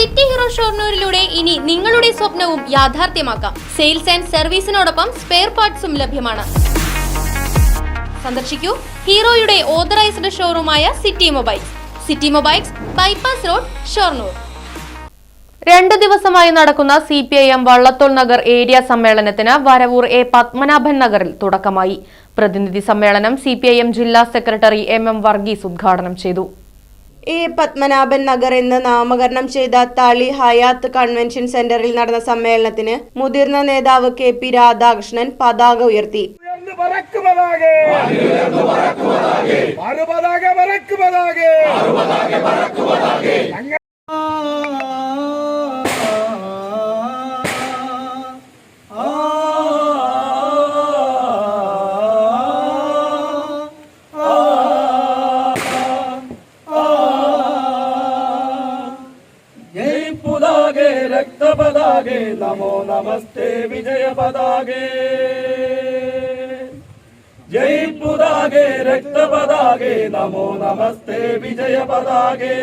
City hero ഷോർണൂരിലൂടെ ഇനി നിങ്ങളുടെ സ്വപ്നവും യാഥാർത്ഥ്യമാക്കാം. സെയിൽസ് ആൻഡ് സർവീസിനോടൊപ്പം സ്പെയർ പാർട്സും ലഭ്യമാണ്. സന്ദർശിക്കൂ ഹീറോയുടെ authorised ഷോറൂമായ city mobiles. City mobiles bypass road Shoranur. രണ്ട് ദിവസമായി നടക്കുന്ന C P I M Vallathol Nagar area സമ്മേളനത്തിന് വരവൂർ എ പത്മനാഭൻ നഗറിൽ തുടക്കമായി. പ്രതിനിധി സമ്മേളനം സി ജില്ലാ സെക്രട്ടറി എം എം വർഗീസ് ഉദ്ഘാടനം ചെയ്തു. എ പത്മനാഭൻ നഗർ എന്ന് നാമകരണം ചെയ്ത തളി ഹയാത്ത് കൺവെൻഷൻ സെന്ററിൽ നടന്ന സമ്മേളനത്തിന് മുതിർന്ന നേതാവ് കെ പി രാധാകൃഷ്ണൻ പതാക ഉയർത്തി. പുതാകെ രക്തപതാകെ നമോ നമസ്തേ വിജയ പതാകെ ജയ് പുതാകെ രക്തപതാകെ നമോ നമസ്തേ വിജയ പതാകെ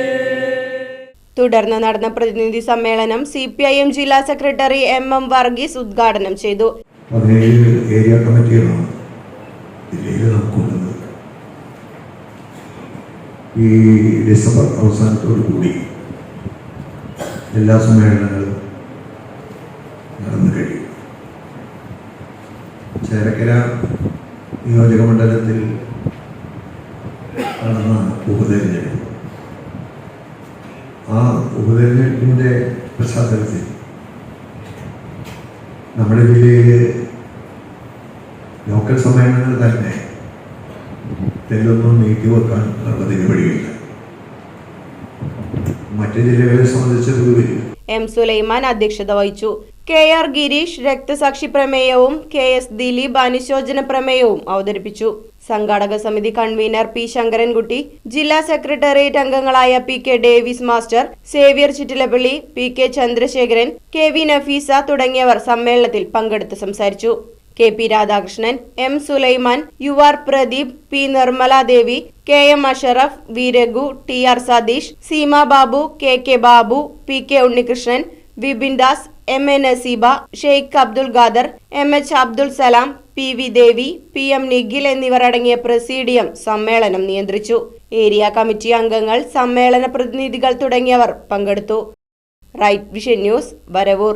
തുടർന്ന് നടന്ന പ്രതിനിധി സമ്മേളനം സി പി ഐ എം ജില്ലാ സെക്രട്ടറി എം എം വർഗീസ് ഉദ്ഘാടനം ചെയ്തു. പതിനേഴ് ഏരിയ കമ്മിറ്റികളാണ് ജില്ലയിൽ നമുക്കുള്ളത് ഈ ഡിസംബർ അവസാനത്തോടു എല്ലാ സമ്മേളനങ്ങളും നടന്നു കഴിയും. ചേരക്കര നിയോജക മണ്ഡലത്തിൽ നടന്ന ഉപതെരഞ്ഞെടുപ്പ്. ആ ഉപതെരഞ്ഞെടുപ്പിന്റെ പശ്ചാത്തലത്തിൽ നമ്മുടെ ജില്ലയിൽ ലോക്കൽ സമ്മേളനങ്ങൾ തന്നെ തെല്ലൊന്നും നീട്ടിവെക്കാൻ തിരുവഴിയില്ല മറ്റ് ജില്ലകളെ സംബന്ധിച്ച് എം സുലൈമാൻ അധ്യക്ഷത വഹിച്ചു. കെ ആർ ഗിരീഷ് രക്തസാക്ഷി പ്രമേയവും കെ എസ് ദിലീപ് അനുശോചന പ്രമേയവും അവതരിപ്പിച്ചു. സംഘാടക സമിതി കൺവീനർ പി ശങ്കരൻകുട്ടി ജില്ലാ സെക്രട്ടേറിയറ്റ് അംഗങ്ങളായ P K Davis master Xavier Chittilappally P K Chandrasekharan K V Nafeesa തുടങ്ങിയവർ സമ്മേളനത്തിൽ പങ്കെടുത്ത് സംസാരിച്ചു. K P Radhakrishnan M Sulaiman U R Pradeep P Nirmaladevi K M Ashraf V Raghu T R Satheesh Seema Babu K K Babu P K Unnikrishnan Vipin Das M A Naseeba Sheikh Abdul Khader M H Abdul Salam P V Devi P M Nikhil എന്നിവർ അടങ്ങിയ presidium സമ്മേളനം നിയന്ത്രിച്ചു. Area committee അംഗങ്ങൾ സമ്മേളന പ്രതിനിധികൾ തുടങ്ങിയവർ പങ്കെടുത്തു. Right vision news Varavoor.